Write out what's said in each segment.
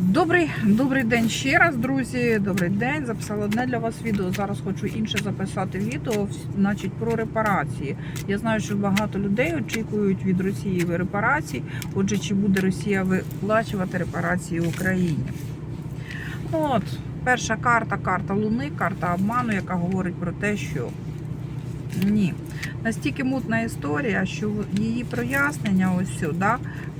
Добрий, добрий день ще раз, друзі. Добрий день. Записала одне для вас відео. Зараз хочу інше записати відео, значить, про репарації. Я знаю, що багато людей очікують від Росії репарацій. Отже, чи буде Росія виплачувати репарації Україні? От, перша карта, карта Луни, карта обману, яка говорить про те, що ні. Настільки мутна історія, що її прояснення ось сюди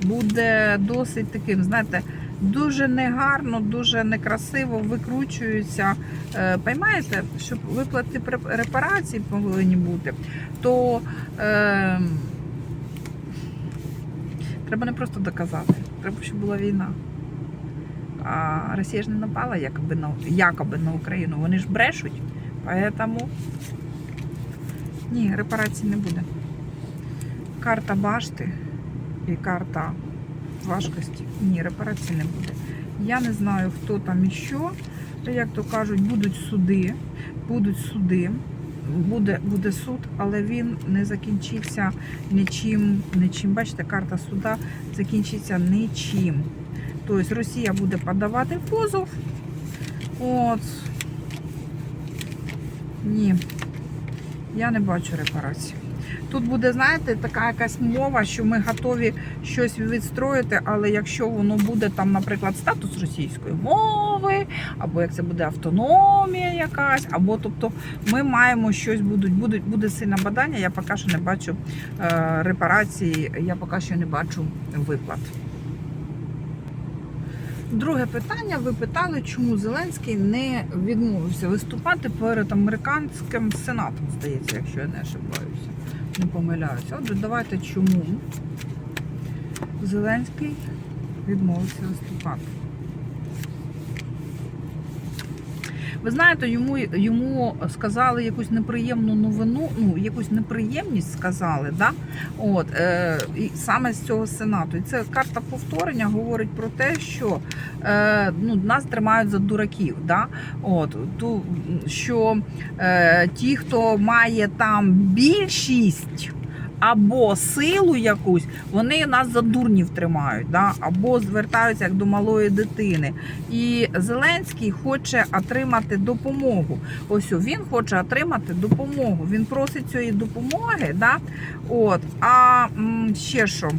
буде досить таким, знаєте, дуже негарно, дуже некрасиво викручуються. Е, Поймаєте, щоб виплати репарацій повинні бути, то е, треба не просто доказати, треба, щоб була війна. А Росія ж не напала якоби на, якоби на Україну. Вони ж брешуть. Поэтому ні, репарацій не буде. Карта башти і карта важкості. Ні, репарацій не буде. Я не знаю, хто там і що. Як то кажуть, будуть суди, будуть суди, буде, буде суд, але він не закінчився нічим. нічим. Бачите, карта суда закінчиться нічим. Тобто Росія буде подавати позов. От. Ні. Я не бачу репарацій. Тут буде, знаєте, така якась мова, що ми готові щось відстроїти, але якщо воно буде там, наприклад, статус російської мови, або як це буде автономія якась, або тобто ми маємо щось будуть, будуть буде сильне бадання. Я поки що не бачу е, репарації, я поки що не бачу виплат. Друге питання. Ви питали, чому Зеленський не відмовився виступати перед американським сенатом, здається, якщо я не ошибаюся, не помиляюся. Отже, давайте чому Зеленський відмовився виступати. Ви знаєте, йому, йому сказали якусь неприємну новину, ну якусь неприємність сказали, да? От, е, і саме з цього сенату. І це карта повторення говорить про те, що е, ну, нас тримають за дураків. Да? От, ту, що е, ті, хто має там більшість. Або силу якусь, вони нас за дурнів тримають, да? або звертаються як до малої дитини. І Зеленський хоче отримати допомогу. Ось він хоче отримати допомогу. Він просить цієї допомоги. Да? От. А ще що?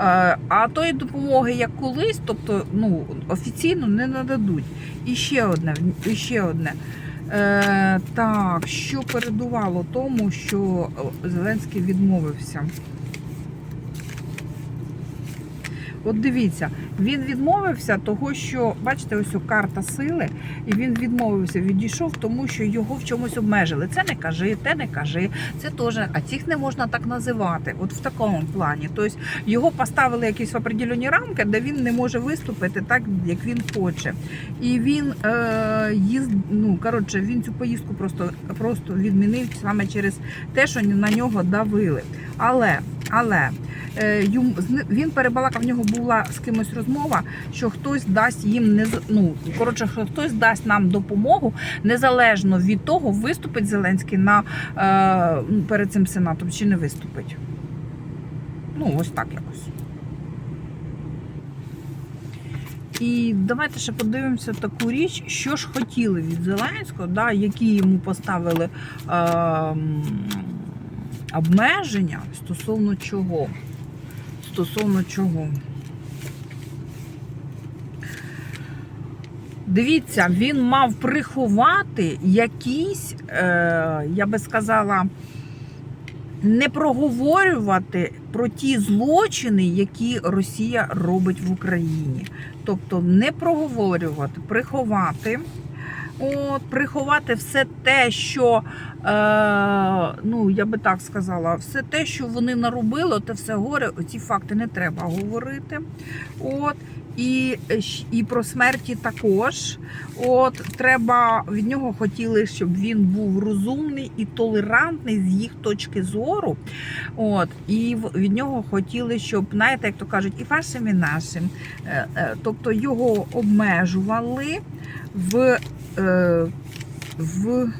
Е, А тої допомоги, як колись, тобто ну, офіційно не нададуть. І ще одне, і ще одне. Е, так, що передувало тому, що Зеленський відмовився? От дивіться, він відмовився того, що бачите, ось карта сили, і він відмовився, відійшов, тому що його в чомусь обмежили. Це не кажи, те не кажи, це теж, а цих не можна так називати. От в такому плані. Тобто його поставили якісь в определені рамки, де він не може виступити так, як він хоче. І він е, їзд, ну коротше, він цю поїздку просто, просто відмінив саме через те, що на нього давили. Але, але е, він перебалакав, в нього була з кимось розмова, що хтось дасть їм не ну, коротше, що хтось дасть нам допомогу незалежно від того, виступить Зеленський на е, перед цим сенатом чи не виступить. Ну, ось так якось. І давайте ще подивимося таку річ, що ж хотіли від Зеленського, да, які йому поставили е, обмеження стосовно чого. Стосовно чого. Дивіться, він мав приховати якісь, е, я би сказала, не проговорювати про ті злочини, які Росія робить в Україні. Тобто не проговорювати, приховати. От, приховати все те, що, е, ну, я би так сказала, все те, що вони наробили, те все горе, ці факти не треба говорити. От, і, і про смерті також. От, треба від нього хотіли, щоб він був розумний і толерантний з їх точки зору. От, і від нього хотіли, щоб, знаєте, як то кажуть, і вашим, і нашим. Е, е, Тобто його обмежували в, е, в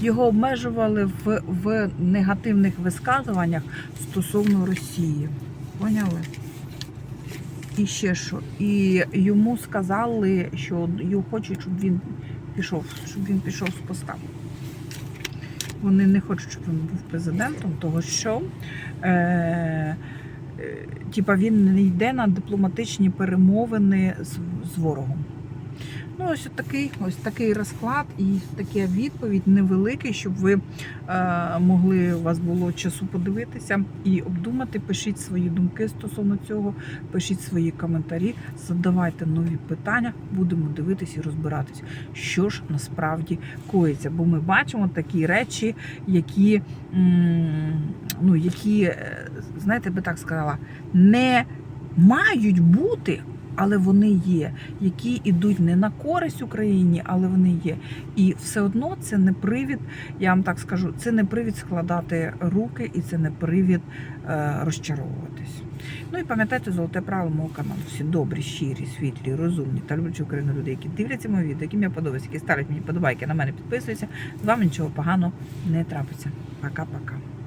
його обмежували в, в негативних висказуваннях стосовно Росії. Поняли? І ще що? І йому сказали, що його хочуть, щоб він пішов, щоб він пішов з поста. Вони не хочуть, щоб він був президентом, того що е, е, типа він не йде на дипломатичні перемовини з, з ворогом. Ну, ось такий, ось такий розклад і така відповідь невеликий, щоб ви е, могли у вас було часу подивитися і обдумати. Пишіть свої думки стосовно цього, пишіть свої коментарі, задавайте нові питання, будемо дивитися і розбиратись, що ж насправді коїться. Бо ми бачимо такі речі, які, ну, які, е, знаєте, би так сказала, не мають бути. Але вони є, які йдуть не на користь Україні, але вони є. І все одно це не привід, я вам так скажу, це не привід складати руки і це не привід е, розчаровуватись. Ну і пам'ятайте золоте правило мого каналу. Всі добрі, щирі, світлі, розумні та люблячі Україну люди, які дивляться мої відео, яким я подобаюся, які ставлять мені подобайки, на мене підписуються. З вами нічого поганого не трапиться. Пока-пока.